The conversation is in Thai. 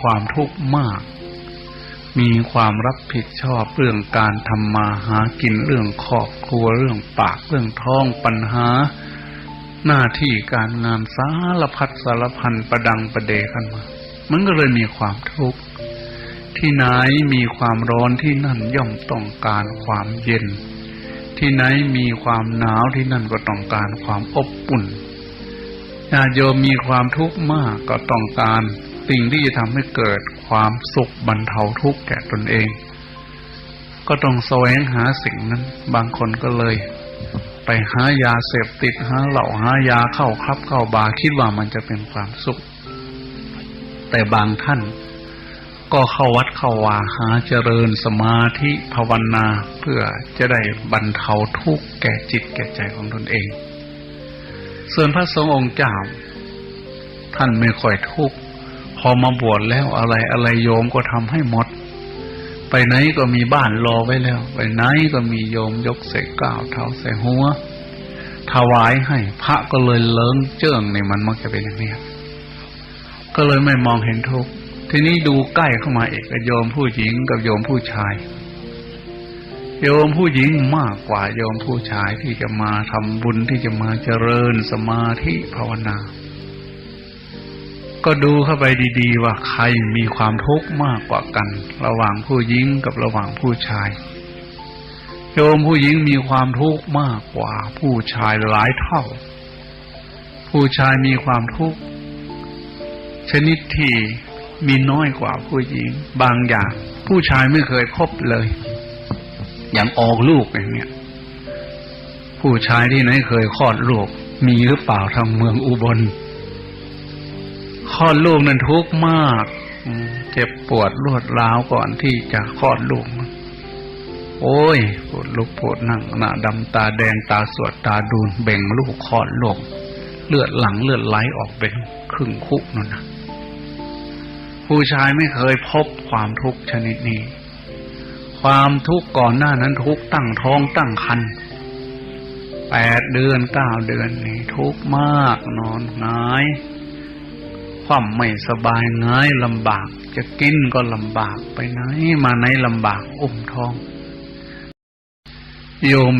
ความทุกข์มาก มีความรับผิดชอบเรื่องการทำมาหากินเรื่องครอบครัวเรื่องปากเรื่องท้องปัญหา หน้าที่การงานสารพัดสารพันประดังประเดกันมา มันก็เลยมีความทุกข์ที่ไหนมีความร้อนที่นั่นย่อมต้องการความเย็น ที่ไหนมีความหนาวที่นั่นก็ต้องการความอบอุ่นญาโยมมีความทุกข์มากก็ต้องการ สิ่งที่จะทำให้เกิดความสุขบรรเทาทุกข์แก่ตนเอง ก็ต้องแสวงหาสิ่งนั้น บางคนก็เลย ไปหายาเสพติดหาเหล้าหายาเข้าคลับเข้าบาคิดว่ามันจะเป็นความสุข แต่บางท่านก็เข้าวัดเข้าวาหาเจริญสมาธิภาวนาเพื่อจะได้บรรเทาทุกข์แก่จิตแก่ใจของตนเอง ส่วนพระสงฆ์องค์เจ้า ท่านไม่ค่อยทุกข์ พอมาบวชแล้วอะไรอะไรโยมก็ทำให้หมด ไปไหนก็มีบ้านรอไว้แล้ว ไปไหนก็มีโยมยกใส่ก้าวเท้าใส่หัวถวายให้ พระก็เลยเลิงเจิ้งในมันมักจะเป็นอย่างนี้ก็เลยไม่มองเห็นทุกข์ทีนี้ดูใกล้เข้ามาเอกโยมผู้หญิงกับโยมผู้ชาย โยมผู้หญิงมากกว่าโยมผู้ชายที่จะมาทำบุญที่จะมาเจริญสมาธิภาวนา ก็ดูเข้าไปดีๆ ว่าใครมีความทุกข์มากกว่ากัน ระหว่างผู้หญิงกับระหว่างผู้ชาย โยมผู้หญิงมีความทุกข์มากกว่า ผู้ชายหลายเท่า ผู้ชายมีความทุกข์ชนิดที่มีน้อยกว่าผู้หญิง บางอย่าง ผู้ชายไม่เคยพบเลย อย่างออกลูกอย่างเนี้ยผู้ชายที่ไหนเคยคลอดลูก มีหรือเปล่าทางเมืองอุบล ลอดลูกนั้นทุกข์มากเจ็บปวดรวดร้าวก่อนที่จะคลอดลูก โอ้ยปวดลุกปวดนั่งหน้าดำตาแดงตาสวดตาดูนเบ่งลูกคลอดลูกเลือดหลังเลือดไหลออกเป็นครึ่งคุกนั่นนะผู้ชายไม่เคยพบความทุกข์ชนิดนี้ ความทุกข์ก่อนหน้านั้นทุกข์ตั้งท้องตั้งครรภ์แปดเดือนเก้าเดือนนี่ทุกข์มากนอนงาย ความไม่สบายง่ายลำบาก จะกินก็ลำบากไปไหนมาไหนลำบากอุ้มท้อง โยม